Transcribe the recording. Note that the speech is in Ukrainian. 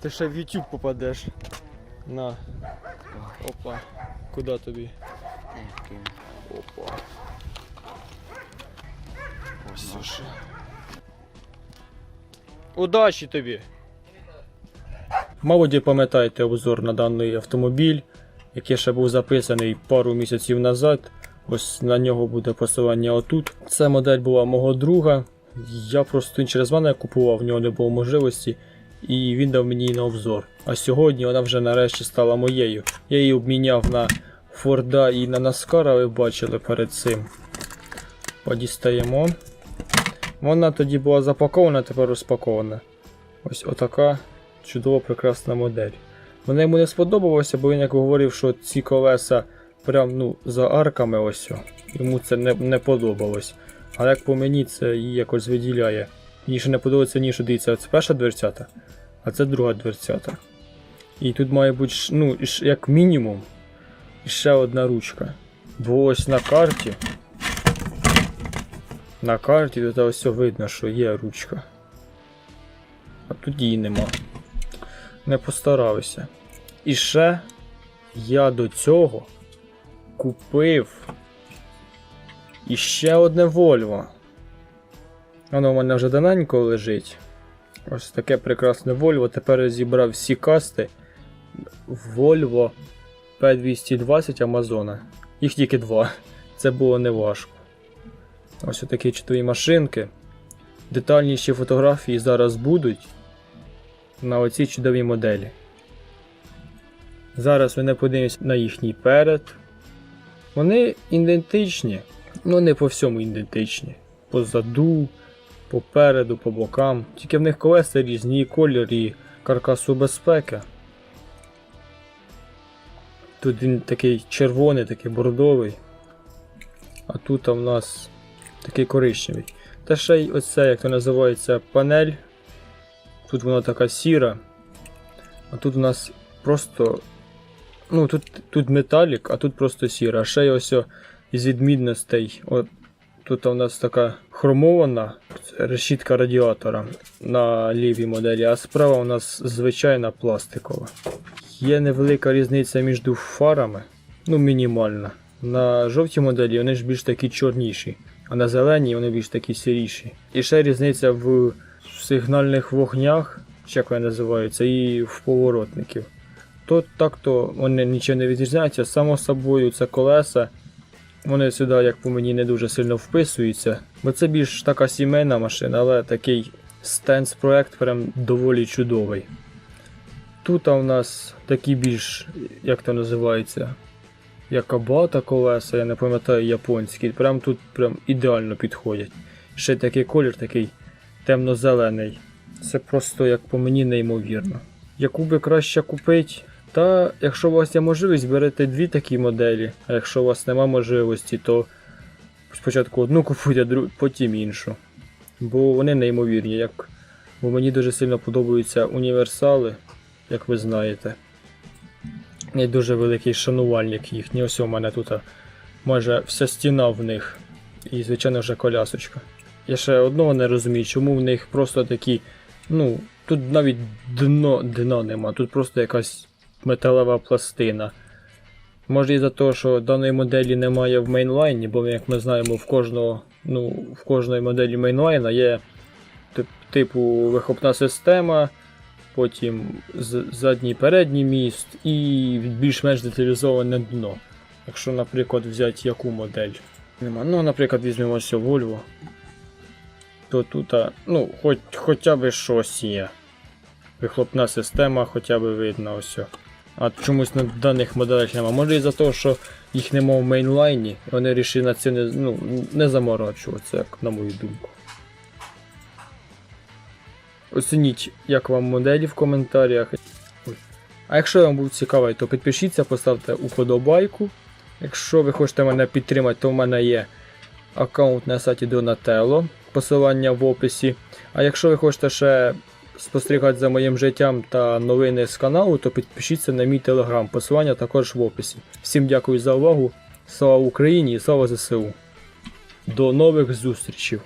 Ти ще в YouTube попадеш. На. Опа. Куди тобі? Опа. Ось. Удачі тобі! Мабуть, пам'ятаєте обзор на даний автомобіль, який ще був записаний пару місяців назад. Ось на нього буде посилання отут. Це модель була мого друга. Я просто через мене купував, в нього не було можливості, і він дав мені її на обзор. А сьогодні вона вже нарешті стала моєю. Я її обміняв на Форда і на Наскара, ви бачили перед цим. Подістаємо. Вона тоді була запакована, тепер розпакована. Ось отака чудова прекрасна модель. Вона йому не сподобалося, бо він як говорив, що ці колеса прям ну, за арками ось. Йому це не, не подобалось. Але як по мені це її якось виділяє. Мені ще не подобається ні, що дивіться, це перша дверцята, а це друга дверцята. І тут має бути ну, як мінімум ще одна ручка. Бо ось на карті. На карті тут ось видно, що є ручка. А тут її нема. Не постарався. І ще я до цього купив іще одне Volvo. Воно у мене вже давненько лежить. Ось таке прекрасне Volvo. Тепер я зібрав всі касти Volvo P220 Амазона. Їх тільки два. Це було неважко. Ось такі чудові машинки. Детальніші фотографії зараз будуть на оцій чудовій моделі. Зараз ми не подивимось на їхній перед. Вони ідентичні, ну не по всьому ідентичні. Позаду, попереду, по бокам. Тільки в них колеса різні, і колір, і каркасу безпеки. Тут він такий червоний, такий бордовий. А тут у нас такий коричневий. Та ще й оце, як то називається, панель. Тут вона така сіра. А тут у нас просто. Ну, тут, тут металік, а тут просто сіра. А ще й ось із відмінностей. От, тут у нас така хромована решітка радіатора на лівій моделі, а справа у нас звичайна пластикова. Є невелика різниця між фарами, ну мінімальна. На жовтій моделі вони ж більш такі чорніші, а на зеленій вони більш такі сіріші. І ще різниця в сигнальних вогнях, як вони називаються, і в поворотників. То так-то вони нічого не відрізняються. Само собою це колеса. Вони сюди, як по мені, не дуже сильно вписуються. Бо це більш така сімейна машина, але такий стенс проект прям доволі чудовий. Тут у нас такі більш, як то називається, якабата колеса, я не пам'ятаю японські. Прям тут прям ідеально підходять. Ще такий колір такий темно-зелений. Це просто, як по мені, неймовірно. Яку би краще купити? Та якщо у вас є можливість, берете дві такі моделі, а якщо у вас нема можливості, то спочатку одну купуйте, потім іншу. Бо вони неймовірні. Як... Бо мені дуже сильно подобаються універсали, як ви знаєте. Я дуже великий шанувальник їхній. Ось у мене тут майже вся стіна в них. І, звичайно, вже колясочка. Я ще одного не розумію, чому в них просто такі. Ну, тут навіть дно, дна нема, тут просто якась металева пластина. Може із-за того, що даної моделі немає в мейнлайні, бо як ми знаємо, в кожного, ну, в кожної моделі мейнлайна є тип- типу вихопна система, потім задній передній міст і більш-менш деталізоване дно. Якщо, наприклад, взяти яку модель. Нема. Ну, наприклад, візьмемо ось Volvo. То тут, ну, хоч, хоча б щось є. Вихлопна система хоча б видно ось. А чомусь на даних моделях нема. Може із-за того, що їх нема в мейнлайні, вони вирішили на це не, ну, не заморачуватися, як на мою думку. Оцініть, як вам моделі в коментарях. А якщо вам був цікавий, то підпишіться, поставте уподобайку. Якщо ви хочете мене підтримати, то в мене є аккаунт на сайті Donatello, посилання в описі. А якщо ви хочете ще спостерігати за моїм життям та новини з каналу, то підпишіться на мій телеграм, посилання також в описі. Всім дякую за увагу. Слава Україні і слава ЗСУ. До нових зустрічей!